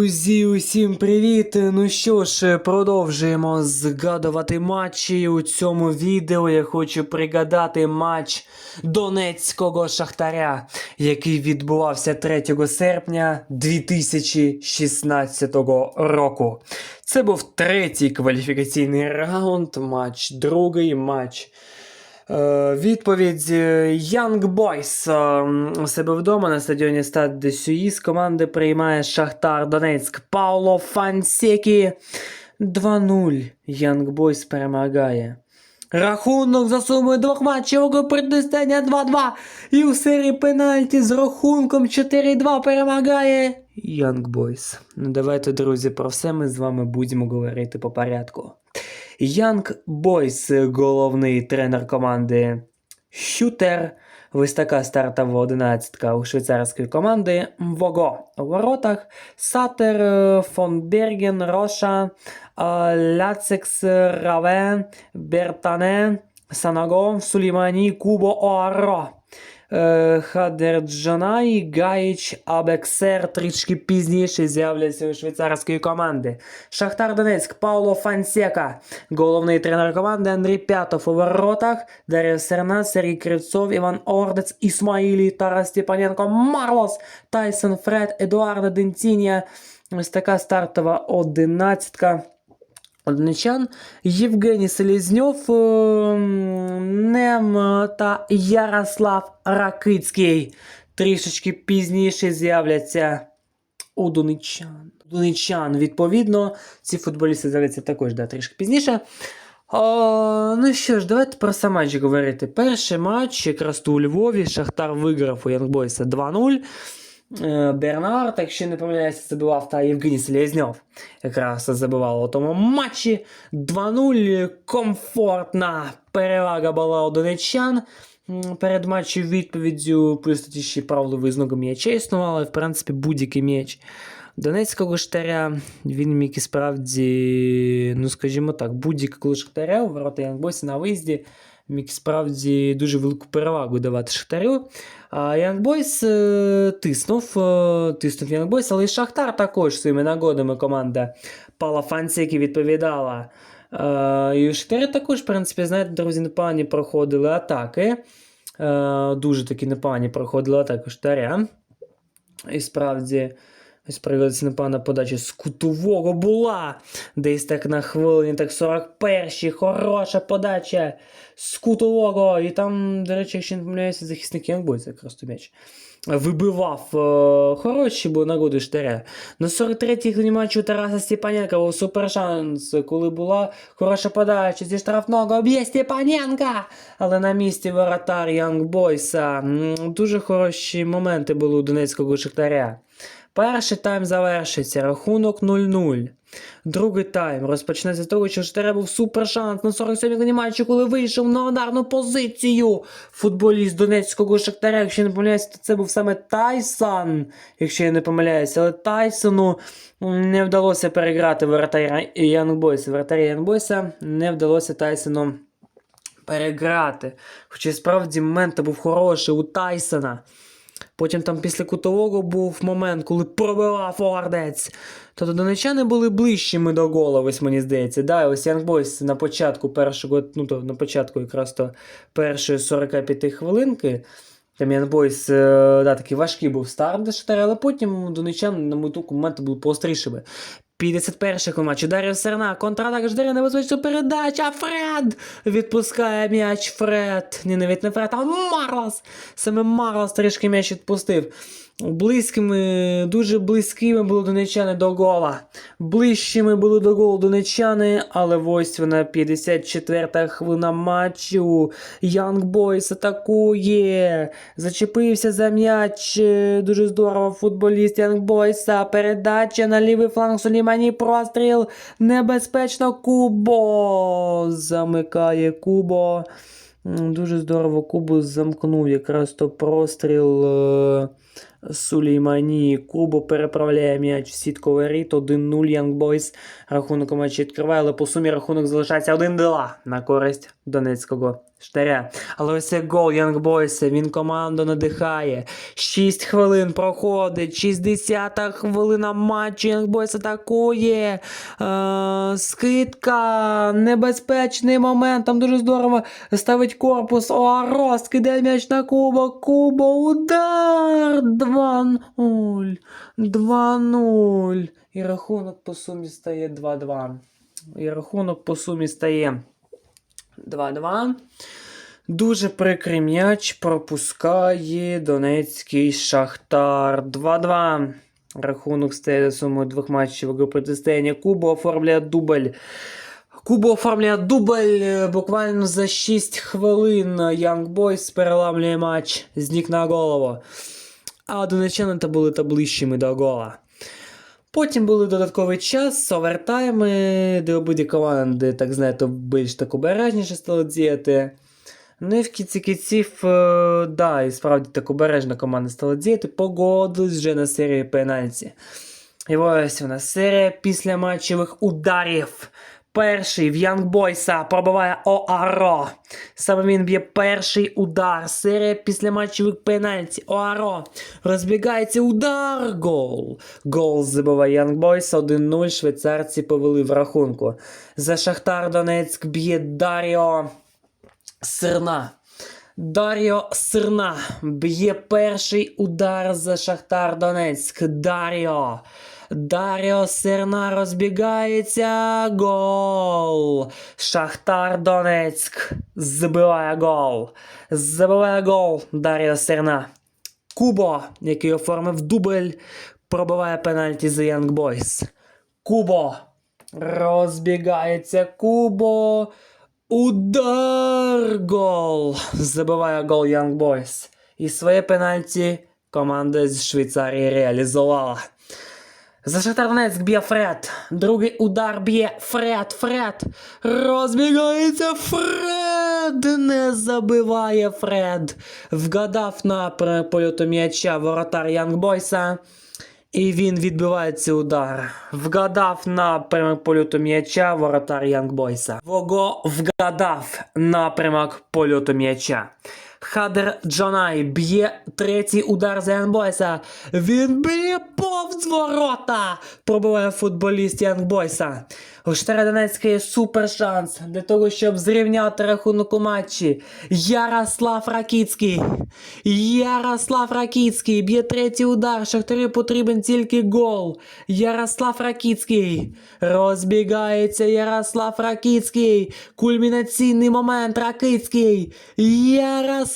Друзі, усім привіт! Ну що ж, продовжуємо згадувати матчі. У цьому відео я хочу пригадати матч Донецького Шахтаря, який відбувався 3 серпня 2016 року. Це був третій кваліфікаційний раунд, матч, другий матч. Е, Відповідь е, Young Boys е, у себе вдома на стадіоні Стад де Сюї з команди приймає Шахтар Донецьк Пауло Фансекі 2-0. Young Boys перемагає. Рахунок за сумою двох матчів протистояння 2-2. І у серії пенальті з рахунком 4-2 перемагає Young Boys. Ну давайте, друзі, про все ми з вами будемо говорити по порядку. Янг Бойс, головний тренер команди Шютер. Ось така стартова одинадцятка у швейцарської команди Вого. У воротах Сатер, е, фон Берген, Роша, е, Ляцекс, Раве, Бертане, Санаго, Сулімані, Кубо, Оаро. Е, Хадерджанай, Гаїч, Абексер трішки пізніше з'являться у швейцарської команди. Шахтар Донецьк, Пауло Фансека, головний тренер команди Андрій П'ятов у воротах, Дар'я Серна, Сергій Кривцов, Іван Ордець, Ісмаїлі, Тарас Степаненко, Марлос, Тайсон Фред, Едуардо Денцінія. Ось така стартова одинадцятка. Одничан Євгеній Селізньов, ем, Нем та Ярослав Ракицький. Трішечки пізніше з'являться у Донеччан. Донеччан, відповідно, ці футболісти з'являться також да, трішки пізніше. О, ну що ж, давайте про сам матч говорити. Перший матч, якраз у Львові, Шахтар виграв у Янгбойса 2-0. Е, Бернард, якщо не помиляюся, забивав та Євгеній Селезньов якраз забивав у тому матчі. 2-0. Комфортна перевага була у донеччан. Перед матчем відповіддю, плюс тоді ще правиловий з ногу м'яча існували, в принципі, будь-який м'яч. Донецького штаря він міг і справді, ну скажімо так, будь-якого штаря у ворота Янгбойса на виїзді міг справді дуже велику перевагу давати Шахтарю. А Янгбойс е, тиснув, е, тиснув Янгбойс, але і Шахтар також своїми нагодами команда Пала Фансекі відповідала. Е, і у Шахтаря також, в принципі, знаєте, друзі, непогані проходили атаки. Дуже такі непогані проходили атаки Шахтаря. І справді. Ось проявилася непогана подача з кутового була. Десь так на хвилині, так 41-й, хороша подача з кутового. І там, до речі, якщо не помиляюся, захисник Янгбойця якраз то м'яч. Вибивав е, хороші, бо нагоди штаря. На 43-й хвилині матчу Тараса Степаненка супершанс, коли була хороша подача зі штрафного б'є Степаненка. Але на місці воротар Янгбойса. Дуже хороші моменти були у Донецького Шахтаря. Перший тайм завершиться, рахунок 0-0. Другий тайм розпочнеться з того, що Штаре був супер шанс на 47-й матчі, коли вийшов на ударну позицію. Футболіст Донецького Шахтаря, якщо я не помиляюся, то це був саме Тайсон, якщо я не помиляюся, але Тайсону не вдалося переграти воротаря Янбойса. Воротаря Янбойса не вдалося Тайсону переграти. Хоча справді момент був хороший у Тайсона. Потім там після кутового був момент, коли пробивав Ордець. Тобто донечани були ближчими до гола, ось мені здається. Да, ось Boys на початку першого, ну то на початку якраз то першої 45 хвилинки. Там Boys, е, да, такий важкий був старт для але потім донечани, на мою думку, моменти були поострішими. 51-й матчі Дар'я Серна, контратака Ждаря, небезпечна передача, Фред! Відпускає м'яч Фред. Ні, навіть не Фред, а Марлос! Саме Марлос трішки м'яч відпустив. Близькими, дуже близькими були донечани до гола. Ближчими були до голу донечани, але ось вона 54-та хвилина матчу. Young Boys атакує. Зачепився за м'яч. е, Дуже здорово. Футболіст Young Boys. Передача на лівий фланг Сулімані. Простріл. Небезпечно Кубо. Замикає Кубо. Дуже здорово Кубу замкнув якраз то простріл. Сулеймані Кубо переправляє м'яч в сітку воріт 1-0 Young Boys. Рахунок у матчі відкриває, але по сумі рахунок залишається 1-2 на користь Донецького Штаря. Але ось цей гол Янгбойса, він команду надихає. 6 хвилин проходить, 60 хвилина матчу. Янгбойс атакує. Е, скидка, небезпечний момент. Там дуже здорово ставить корпус. Оаро, скидає м'яч на Кубо. Кубо, удар! 2-0. 2-0. І рахунок по сумі стає 2-2. І рахунок по сумі стає 2-2. Дуже прикрий м'яч пропускає Донецький Шахтар 2-2. Рахунок стає за сумою двох матчів протистояння Кубо оформляє дубль. Кубо оформляє дубль е, буквально за 6 хвилин. Young Boys переламлює матч з на голову. А донеччани та були та ближчими до гола. Потім були додатковий час, овертайми, де обидві команди, так знаєте, більш так обережніше стали діяти. Ну і в кінці кінців, е, да, і справді так обережна команда стала діяти, погодились вже на серії пенальті. І ось нас серія після матчевих ударів. Перший в Янгбойса пробиває Оаро. Саме він б'є перший удар. Серія після матчевих пенальті. Оаро. Розбігається удар. Гол. Гол забиває Янгбойс 1-0. Швейцарці повели в рахунку. За Шахтар Донецьк б'є Даріо Сирна. Даріо Сирна б'є перший удар за Шахтар Донецьк. Даріо. Даріо Сирна розбігається. Гол. Шахтар Донецьк забиває гол. Забиває гол Даріо Сирна. Кубо, який оформив дубль, пробиває пенальті за Young Boys. Кубо. Розбігається Кубо. Удар гол! Забиває гол Young Boys. І своє пенальті команда з Швейцарії реалізувала. За Шахтар Донецьк б'є Фред. Другий удар б'є Фред. Фред. Розбігається Фред. Не забиває Фред. Вгадав напрямок польоту м'яча воротар Янгбойса. І він відбиває цей удар. Вгадав напрямок польоту м'яча воротар Янгбойса. Вого вгадав напрямок польоту м'яча. Хадер Джонай б'є третій удар Янгбойса. Він б'є повз ворота. Пробиває футболіст Янгбойса. У Донецька є супер шанс для того, щоб зрівняти рахунок у матчі. Ярослав Ракіцький. Ярослав Ракіцький б'є третій удар. Шахтарю потрібен тільки гол. Ярослав Ракіцький. Розбігається Ярослав Ракіцький. Кульмінаційний момент Ракіцький. Ярослав.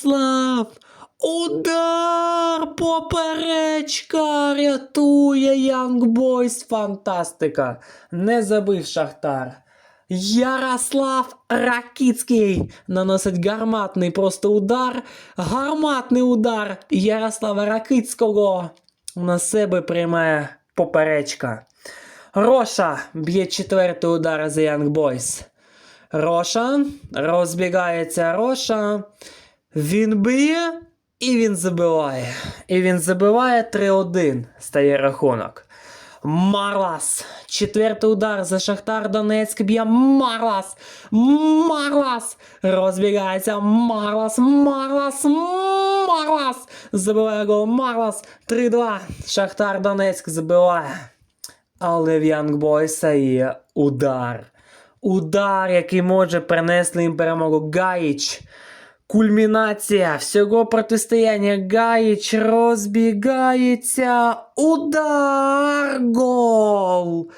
Удар! Поперечка! Рятує Young Boys. Фантастика! Не забив Шахтар. Ярослав Ракіцький наносить гарматний просто удар. Гарматний удар Ярослава Ракицького на себе приймає поперечка. Роша б'є четвертий удар за Young Boys. Роша розбігається Роша. Він б'є і він забиває. І він забиває 3-1. Стає рахунок. Марлас. Четвертий удар за Шахтар Донецьк б'є Марлас. Марлас. Розбігається Марлас. Марлас. Марлас. Забиває гол Марлас. 3-2. Шахтар Донецьк забиває. Але в Young Boys є удар. Удар, який може принести їм перемогу Гаїч. Кульмінація всього протистояння Гаїч розбігається. Удар! Гол!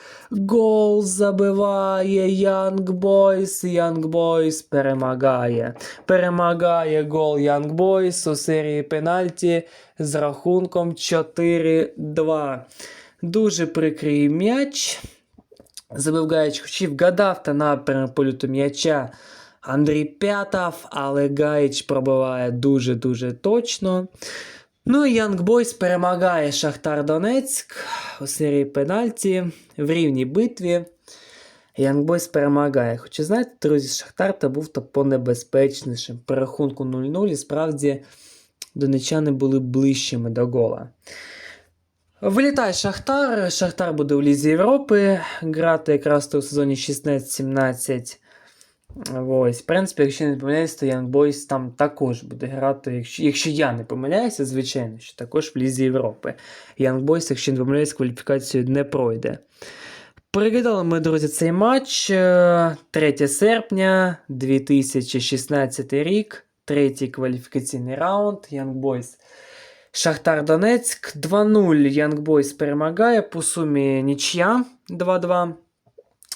Гол забиває Young Boys. Young Boys перемагає. Перемагає гол Young Boys у серії пенальті з рахунком 4-2. Дуже прикрий м'яч. Забив Гаїч, хоч і вгадав та напрямок польоту м'яча. Андрій П'ятов, але Гаїч пробиває дуже-дуже точно. Ну і Young Boys перемагає Шахтар Донецьк у серії пенальті в рівній битві. Young Boys перемагає. Хоча, знаєте, друзі, Шахтар та був то понебезпечнішим. При рахунку 0-0 і справді донечани були ближчими до гола. Вилітає Шахтар. Шахтар буде у Лізі Європи грати якраз у сезоні 16-17. Ось, в принципі, якщо не помиляюсь, то Young Boys там також буде грати, якщо, якщо я не помиляюся, звичайно, що також в Лізі Європи. Young Boys, якщо не помиляюсь, кваліфікацію не пройде. Переглядали ми, друзі, цей матч е, 3 серпня 2016 рік, третій кваліфікаційний раунд. Young Boys Шахтар Донецьк 2-0. Young Boys перемагає по сумі нічия 2-2.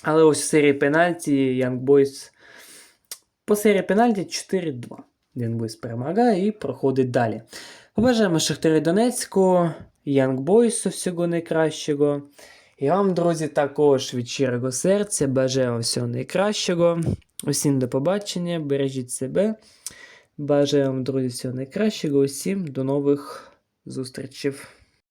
Але ось в серії пенальті Young Boys по серії пенальті 4-2. Young Boys перемагає і проходить далі. Побажаємо Шахтарі Донецьку, Boys всього найкращого. І вам, друзі, також від щирого серця бажаю всього найкращого. Усім до побачення, бережіть себе. Бажаю вам, друзі, всього найкращого. Усім до нових зустрічей.